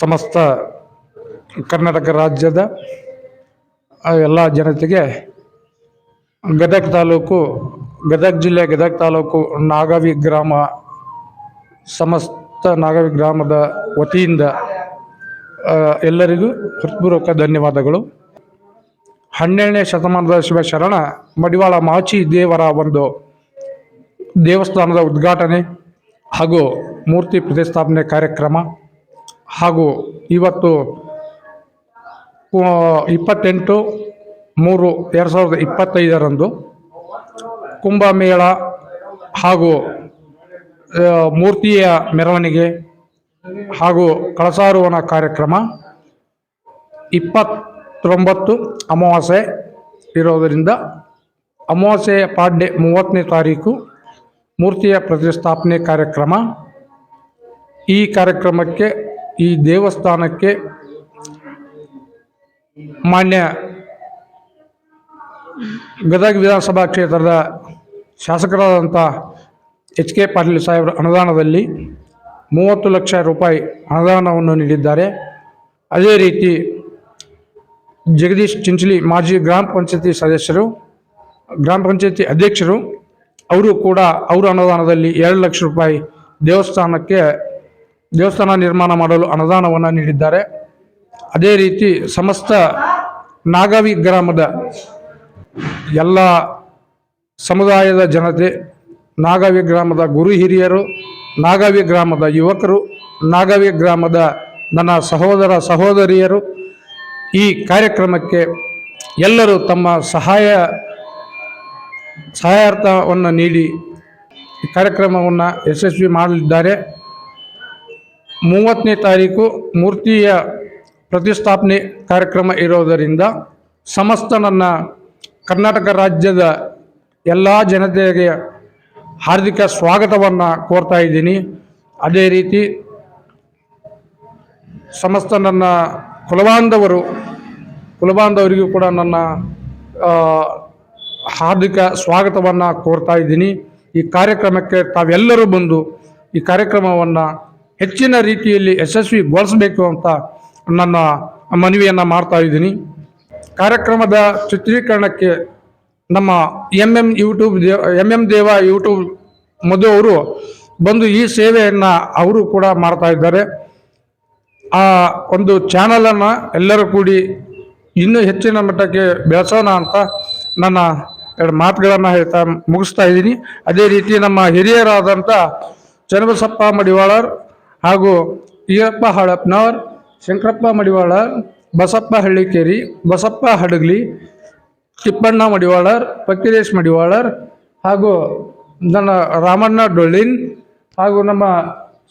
ಸಮಸ್ತ ಕರ್ನಾಟಕ ರಾಜ್ಯದ ಎಲ್ಲ ಜನತೆಗೆ ಗದಗ ತಾಲೂಕು, ಗದಗ ಜಿಲ್ಲೆ ಗದಗ ತಾಲೂಕು ನಾಗವಿ ಗ್ರಾಮ, ಸಮಸ್ತ ನಾಗವಿ ಗ್ರಾಮದ ವತಿಯಿಂದ ಎಲ್ಲರಿಗೂ ಹೃತ್ಪೂರ್ವಕ ಧನ್ಯವಾದಗಳು. ಹನ್ನೆರಡನೇ ಶತಮಾನದ ಶಿವಶರಣ, ಮಡಿವಾಳ ಮಾಚಿ ದೇವರ ಒಂದು ದೇವಸ್ಥಾನದ ಉದ್ಘಾಟನೆ ಹಾಗೂ ಮೂರ್ತಿ ಪ್ರತಿಷ್ಠಾಪನೆ ಕಾರ್ಯಕ್ರಮ ಹಾಗೂ ಇವತ್ತು ಇಪ್ಪತ್ತೆಂಟು ಮೂರು ಎರಡು ಸಾವಿರದ ಇಪ್ಪತ್ತೈದರಂದು ಕುಂಭಮೇಳ ಹಾಗೂ ಮೂರ್ತಿಯ ಮೆರವಣಿಗೆ ಹಾಗೂ ಕಳಸಾರೋಹಣ ಕಾರ್ಯಕ್ರಮ ಇಪ್ಪತ್ತೊಂಬತ್ತು ಅಮಾವಾಸ್ಯೆ ಇರೋದರಿಂದ ಅಮಾವಾಸ್ಯೆಯ ಪಾಡ್ಯ ಮೂವತ್ತನೇ ತಾರೀಕು ಮೂರ್ತಿಯ ಪ್ರತಿಷ್ಠಾಪನೆ ಕಾರ್ಯಕ್ರಮ ಈ ಕಾರ್ಯಕ್ರಮಕ್ಕೆ, ಈ ದೇವಸ್ಥಾನಕ್ಕೆ ಮಾನ್ಯ ಗದಗ ವಿಧಾನಸಭಾ ಕ್ಷೇತ್ರದ ಶಾಸಕರಾದಂಥ ಎಚ್ ಕೆ ಪಾಟೀಲ್ ಸಾಹೇಬರ ಅನುದಾನದಲ್ಲಿ ಮೂವತ್ತು ಲಕ್ಷ ರೂಪಾಯಿ ಅನುದಾನವನ್ನು ನೀಡಿದ್ದಾರೆ. ಅದೇ ರೀತಿ ಜಗದೀಶ್ ಚಿಂಚಲಿ ಮಾಜಿ ಗ್ರಾಮ ಪಂಚಾಯತಿ ಸದಸ್ಯರು, ಗ್ರಾಮ ಪಂಚಾಯತಿ ಅಧ್ಯಕ್ಷರು, ಅವರು ಕೂಡ ಅವರ ಅನುದಾನದಲ್ಲಿ ಎರಡು ಲಕ್ಷ ರೂಪಾಯಿ ದೇವಸ್ಥಾನಕ್ಕೆ ದೇವಸ್ಥಾನ ನಿರ್ಮಾಣ ಮಾಡಲು ಅನುದಾನವನ್ನು ನೀಡಿದ್ದಾರೆ. ಅದೇ ರೀತಿ ಸಮಸ್ತ ನಾಗವಿ ಗ್ರಾಮದ ಎಲ್ಲ ಸಮುದಾಯದ ಜನತೆ, ನಾಗವಿ ಗ್ರಾಮದ ಗುರು ಹಿರಿಯರು, ನಾಗವಿ ಗ್ರಾಮದ ಯುವಕರು, ನಾಗವಿ ಗ್ರಾಮದ ನನ್ನ ಸಹೋದರ ಸಹೋದರಿಯರು ಈ ಕಾರ್ಯಕ್ರಮಕ್ಕೆ ಎಲ್ಲರೂ ತಮ್ಮ ಸಹಾಯ, ಸಹಾಯಾರ್ಥವನ್ನು ನೀಡಿ ಈ ಕಾರ್ಯಕ್ರಮವನ್ನು ಯಶಸ್ವಿ ಮಾಡಲಿದ್ದಾರೆ. ಮೂವತ್ತನೇ ತಾರೀಕು ಮೂರ್ತಿಯ ಪ್ರತಿಷ್ಠಾಪನೆ ಕಾರ್ಯಕ್ರಮ ಇರೋದರಿಂದ ಸಮಸ್ತ ನನ್ನ ಕರ್ನಾಟಕ ರಾಜ್ಯದ ಎಲ್ಲ ಜನತೆಗೆ ಹಾರ್ದಿಕ ಸ್ವಾಗತವನ್ನು ಕೋರ್ತಾ ಇದ್ದೀನಿ. ಅದೇ ರೀತಿ ಸಮಸ್ತ ನನ್ನ ಕುಲಬಾಂಧವರು, ಕುಲಬಾಂಧವರಿಗೂ ಕೂಡ ನನ್ನ ಹಾರ್ದಿಕ ಸ್ವಾಗತವನ್ನು ಕೋರ್ತಾ ಇದ್ದೀನಿ. ಈ ಕಾರ್ಯಕ್ರಮಕ್ಕೆ ತಾವೆಲ್ಲರೂ ಬಂದು ಈ ಕಾರ್ಯಕ್ರಮವನ್ನು ಹೆಚ್ಚಿನ ರೀತಿಯಲ್ಲಿ ಯಶಸ್ವಿಗೊಳಿಸಬೇಕು ಅಂತ ನನ್ನ ಮನವಿಯನ್ನು ಮಾಡ್ತಾ ಇದ್ದೀನಿ. ಕಾರ್ಯಕ್ರಮದ ಚಿತ್ರೀಕರಣಕ್ಕೆ ನಮ್ಮ M M YouTube Deva M M Deva YouTube Madhu ಅವರು ಬಂದು ಈ ಸೇವೆಯನ್ನು ಅವರು ಕೂಡ ಮಾಡ್ತಾ ಇದ್ದಾರೆ. ಆ ಒಂದು ಚಾನಲನ್ನು ಎಲ್ಲರೂ ಕೂಡಿ ಇನ್ನೂ ಹೆಚ್ಚಿನ ಮಟ್ಟಕ್ಕೆ ಬೆಳೆಸೋಣ ಅಂತ ನನ್ನ ಎರಡು ಮಾತುಗಳನ್ನು ಹೇಳ್ತಾ ಮುಗಿಸ್ತಾ ಇದ್ದೀನಿ. ಅದೇ ರೀತಿ ನಮ್ಮ ಹಿರಿಯರಾದಂಥ ಚನ್ನಬಸಪ್ಪ ಮಡಿವಾಳರ್ ಹಾಗೂ ಈಯಪ್ಪ ಹಳಪ್ನವರ್, ಶಂಕರಪ್ಪ ಮಡಿವಾಳ, ಬಸಪ್ಪ ಹಳ್ಳಿಕೇರಿ, ಬಸಪ್ಪ ಹಡಗ್ಲಿ, ತಿಪ್ಪಣ್ಣ ಮಡಿವಾಳರ್, ಪಕ್ಕಿರೇಶ್ ಮಡಿವಾಳರ್ ಹಾಗೂ ನನ್ನ ರಾಮಣ್ಣ ಡೊಳ್ಳಿನ್ ಹಾಗೂ ನಮ್ಮ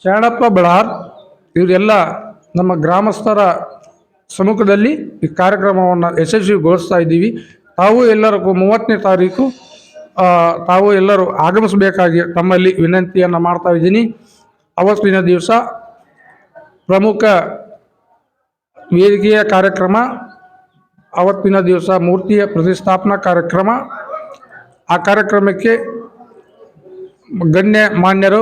ಶರಣಪ್ಪ ಬಳಾರ್ ಇವರೆಲ್ಲ ನಮ್ಮ ಗ್ರಾಮಸ್ಥರ ಸಮ್ಮುಖದಲ್ಲಿ ಈ ಕಾರ್ಯಕ್ರಮವನ್ನು ಯಶಸ್ವಿಗೊಳಿಸ್ತಾ ಇದ್ದೀವಿ. ತಾವು ಎಲ್ಲರಿಗೂ ಮೂವತ್ತನೇ ತಾರೀಕು ತಾವು ಎಲ್ಲರೂ ಆಗಮಿಸಬೇಕಾಗಿ ತಮ್ಮಲ್ಲಿ ವಿನಂತಿಯನ್ನು ಮಾಡ್ತಾ ಇದ್ದೀನಿ. ಅವತ್ತಿನ ದಿವಸ ಪ್ರಮುಖ ವೇದಿಕೆಯ ಕಾರ್ಯಕ್ರಮ, ಅವತ್ತಿನ ದಿವಸ ಮೂರ್ತಿಯ ಪ್ರತಿಷ್ಠಾಪನಾ ಕಾರ್ಯಕ್ರಮ. ಆ ಕಾರ್ಯಕ್ರಮಕ್ಕೆ ಗಣ್ಯ ಮಾನ್ಯರು,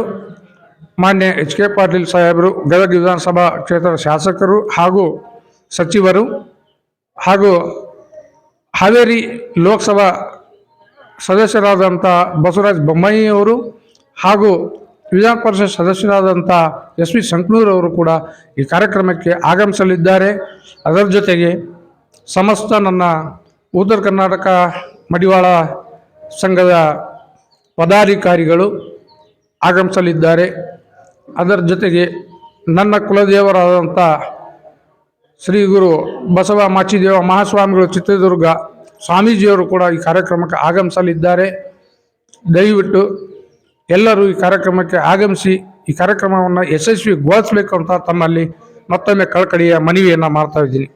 ಮಾನ್ಯ ಎಚ್ ಕೆ ಪಾಟೀಲ್ ಸಾಹೇಬರು, ಗದಗ ವಿಧಾನಸಭಾ ಕ್ಷೇತ್ರದ ಶಾಸಕರು ಹಾಗೂ ಸಚಿವರು ಹಾಗೂ ಹಾವೇರಿ ಲೋಕಸಭಾ ಸದಸ್ಯರಾದಂಥ ಬಸವರಾಜ್ ಬೊಮ್ಮಾಯಿಯವರು ಹಾಗೂ ವಿಧಾನ ಪರಿಷತ್ ಸದಸ್ಯರಾದಂಥ ಎಸ್ ವಿ ಸಂಕನೂರವರು ಕೂಡ ಈ ಕಾರ್ಯಕ್ರಮಕ್ಕೆ ಆಗಮಿಸಲಿದ್ದಾರೆ. ಅದರ ಜೊತೆಗೆ ಸಮಸ್ತ ನನ್ನ ಉತ್ತರ ಕರ್ನಾಟಕ ಮಡಿವಾಳ ಸಂಘದ ಪದಾಧಿಕಾರಿಗಳು ಆಗಮಿಸಲಿದ್ದಾರೆ. ಅದರ ಜೊತೆಗೆ ನನ್ನ ಕುಲದೇವರಾದಂಥ ಶ್ರೀ ಗುರು ಬಸವ ಮಾಚಿದೇವ ಮಹಾಸ್ವಾಮಿಗಳು ಚಿತ್ರದುರ್ಗ ಸ್ವಾಮೀಜಿಯವರು ಕೂಡ ಈ ಕಾರ್ಯಕ್ರಮಕ್ಕೆ ಆಗಮಿಸಲಿದ್ದಾರೆ. ದಯವಿಟ್ಟು ಎಲ್ಲರೂ ಈ ಕಾರ್ಯಕ್ರಮಕ್ಕೆ ಆಗಮಿಸಿ ಈ ಕಾರ್ಯಕ್ರಮವನ್ನು ಯಶಸ್ವಿಗೊಳಿಸಬೇಕು ಅಂತ ತಮ್ಮಲ್ಲಿ ಮತ್ತೊಮ್ಮೆ ಕಳಕಳಿಯ ಮನವಿಯನ್ನು ಮಾಡ್ತಾ ಇದ್ದೀನಿ.